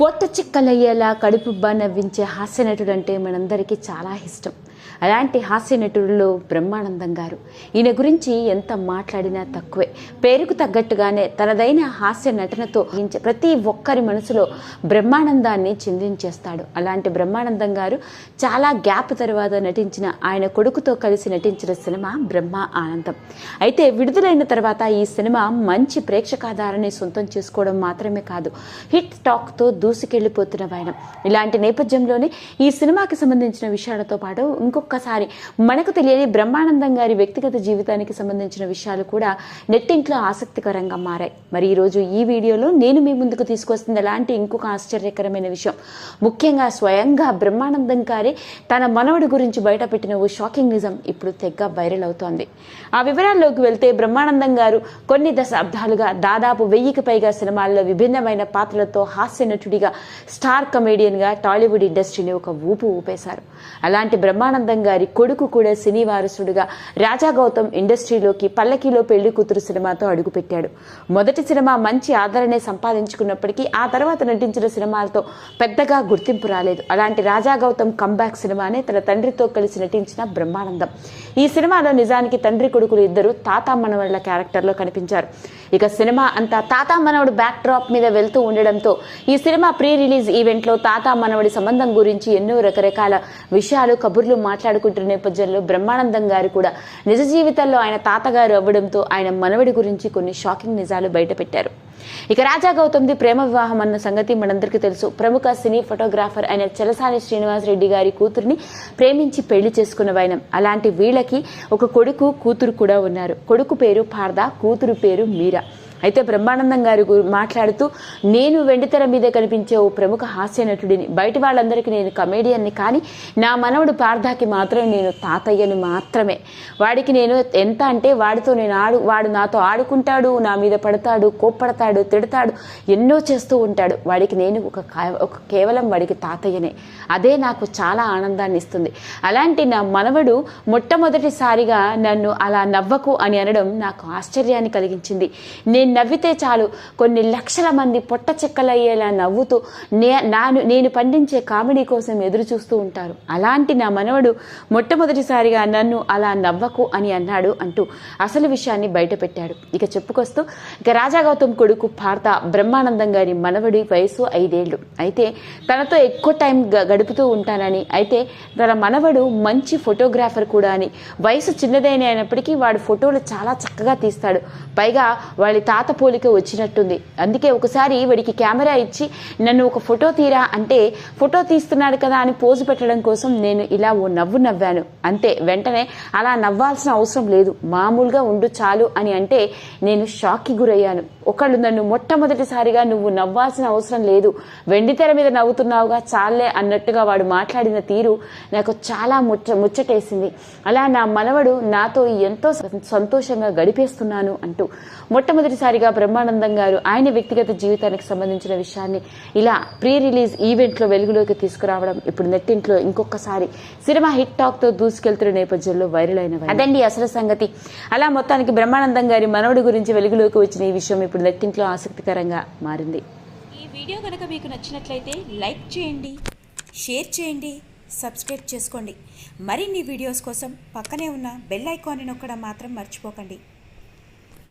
పోత చిక్కలయ్యేలా కడుపుబ్బా నవ్వించే హాస్యనటుడు అంటే మనందరికీ చాలా ఇష్టం. అలాంటి హాస్య నటుడులో బ్రహ్మానందం గారు. ఈయన గురించి ఎంత మాట్లాడినా తక్కువే. పేరుకు తగ్గట్టుగానే తనదైన హాస్య నటనతో ప్రతి ఒక్కరి మనసులో బ్రహ్మానందాన్ని చిందించేస్తాడు. అలాంటి బ్రహ్మానందం గారు చాలా గ్యాప్ తర్వాత నటించిన ఆయన కొడుకుతో కలిసి నటించిన సినిమా బ్రహ్మ ఆనందం. అయితే విడుదలైన తర్వాత ఈ సినిమా మంచి ప్రేక్షకాధారాన్ని సొంతం చేసుకోవడం మాత్రమే కాదు హిట్ టాక్తో దూసుకెళ్ళిపోతున్న వైనం. ఇలాంటి నేపథ్యంలోనే ఈ సినిమాకి సంబంధించిన విషయాలతో పాటు ఇంకొకసారి మనకు తెలియని బ్రహ్మానందం గారి వ్యక్తిగత జీవితానికి సంబంధించిన విషయాలు కూడా నెట్టింట్లో ఆసక్తికరంగా మారాయి. మరి ఈరోజు ఈ వీడియోలో నేను మీ ముందుకు తీసుకొస్తుంది ఎలాంటి ఇంకొక ఆశ్చర్యకరమైన విషయం. ముఖ్యంగా స్వయంగా బ్రహ్మానందం గారే తన మనవడి గురించి బయటపెట్టిన ఓ షాకింగ్ నిజం ఇప్పుడు తెగ్గ వైరల్ అవుతోంది. ఆ వివరాల్లోకి వెళ్తే బ్రహ్మానందం గారు కొన్ని దశాబ్దాలుగా దాదాపు వెయ్యికి పైగా సినిమాల్లో విభిన్నమైన పాత్రలతో హాస్య నటుడిగా స్టార్ కమేడియన్గా టాలీవుడ్ ఇండస్ట్రీని ఒక ఊపు ఊపేశారు. అలాంటి బ్రహ్మానందం గారి కొడుకు కూడా సినీ వారసుడుగా రాజా గౌతమ్ ఇండస్ట్రీలోకి పల్లకిలో పెళ్ళి కూతురు సినిమాతో అడుగుపెట్టాడు. మొదటి సినిమా మంచి ఆదరణే సంపాదించుకున్నప్పటికీ ఆ తర్వాత నటించిన సినిమాలతో పెద్దగా గుర్తింపు రాలేదు. అలాంటి రాజా గౌతమ్ కంబ్యాక్ సినిమానే తన తండ్రితో కలిసి నటించిన బ్రహ్మానందం. ఈ సినిమాలో నిజానికి తండ్రి కొడుకులు ఇద్దరు తాత మనవళ్ళ క్యారెక్టర్లో కనిపించారు. ఇక సినిమా అంతా తాత మనవడు బ్యాక్ డ్రాప్ మీద వెళ్తూ ఉండడంతో ఈ సినిమా ప్రీ రిలీజ్ ఈవెంట్లో తాత మనవడి సంబంధం గురించి ఎన్నో రకరకాల విషయాలు కబుర్లు మాట్లాడుకుంటున్న నేపథ్యంలో బ్రహ్మానందం గారు కూడా నిజ జీవితంలో ఆయన తాతగారు అవ్వడంతో ఆయన మనవడి గురించి కొన్ని షాకింగ్ నిజాలు బయటపెట్టారు. ఇక రాజా గౌతమ్ది ప్రేమ వివాహం అన్న సంగతి మనందరికీ తెలుసు. ప్రముఖ సినీ ఫోటోగ్రాఫర్ అయిన చలసాని శ్రీనివాస్ రెడ్డి గారి కూతురిని ప్రేమించి పెళ్ళి చేసుకున్న వైనం. అలాంటి వీళ్ళకి ఒక కొడుకు కూతురు కూడా ఉన్నారు. కొడుకు పేరు పార్ద కూతురు పేరు మీరా. అయితే బ్రహ్మానందం గారు మాట్లాడుతూ నేను వెండితెర మీద కనిపించే ఓ ప్రముఖ హాస్య నటుడిని. బయట వాళ్ళందరికీ నేను కమేడియన్ని కానీ నా మనవడు పార్థాకి మాత్రం నేను తాతయ్యని మాత్రమే. వాడికి నేను ఎంత అంటే వాడితో నేను ఆడు వాడు నాతో ఆడుకుంటాడు నా మీద పడతాడు కోప్పడతాడు తిడతాడు ఎన్నో చేస్తూ ఉంటాడు. వాడికి నేను ఒక ఒక కేవలం వాడికి తాతయ్యనే. అదే నాకు చాలా ఆనందాన్ని ఇస్తుంది. అలాంటి నా మనవడు మొట్టమొదటిసారిగా నన్ను అలా నవ్వకు అని అనడం నాకు ఆశ్చర్యాన్ని కలిగించింది. నేను నవ్వితే చాలు. కొన్ని లక్షల మంది పొట్ట చెక్కలయ్యేలా నవ్వుతూ నే నాను నేను పండించే కామెడీ కోసం ఎదురు చూస్తూ ఉంటారు. అలాంటి నా మనవడు మొట్టమొదటిసారిగా నన్ను అలా నవ్వకు అని అన్నాడు అంటూ అసలు విషయాన్ని బయటపెట్టాడు. ఇక చెప్పుకొస్తూ ఇక రాజా గౌతమ్ కొడుకు భారత బ్రహ్మానందం గారి మనవడి వయసు ఐదేళ్ళు అయితే తనతో ఎక్కువ టైం గ- గడుపుతూ ఉంటానని అయితే తన మనవడు మంచి ఫోటోగ్రాఫర్ కూడా అని. వయసు చిన్నదైన అయినప్పటికీ వాడు ఫోటోలు చాలా చక్కగా తీస్తాడు. పైగా వాళ్ళ తాత పోలిక వచ్చినట్టుంది. అందుకే ఒకసారి వాడికి కెమెరా ఇచ్చి నన్ను ఒక ఫోటో తీరా? అంటే ఫోటో తీస్తున్నాడు కదా అని పోజు పెట్టడం కోసం నేను ఇలా ఓ నవ్వు నవ్వాను. అంతే వెంటనే అలా నవ్వాల్సిన అవసరం లేదు. మామూలుగా ఉండు చాలు అని అంటే నేను షాక్కి గురయ్యాను. ఒకళ్ళు నన్ను మొట్టమొదటిసారిగా నువ్వు నవ్వాల్సిన అవసరం లేదు. వెండి తెర మీద నవ్వుతున్నావుగా చాలే అన్నట్టుగా వాడు మాట్లాడిన తీరు నాకు చాలా ముచ్చ ముచ్చటేసింది. అలా నా మనవడు నాతో ఎంతో సంతోషంగా గడిపేస్తున్నాను అంటూ మొట్టమొదటిసారి మొట్టమొదటిసారిగా బ్రహ్మానందం గారు ఆయన వ్యక్తిగత జీవితానికి సంబంధించిన విషయాన్ని ఇలా ప్రీ రిలీజ్ ఈవెంట్లో వెలుగులోకి తీసుకురావడం ఇప్పుడు నెట్టింట్లో ఇంకొకసారి సినిమా హిట్ టాక్తో దూసుకెళ్తున్న నేపథ్యంలో వైరల్ అయిన అదండి అసలు సంగతి. అలా మొత్తానికి బ్రహ్మానందం గారి మనవడి గురించి వెలుగులోకి వచ్చిన ఈ విషయం ఇప్పుడు నెట్టింట్లో ఆసక్తికరంగా మారింది. ఈ వీడియో కనుక మీకు నచ్చినట్లయితే లైక్ చేయండి షేర్ చేయండి సబ్స్క్రైబ్ చేసుకోండి. మరిన్ని వీడియోస్ కోసం పక్కనే ఉన్న బెల్ ఐకాన్ని నొక్కడం మాత్రం మర్చిపోకండి.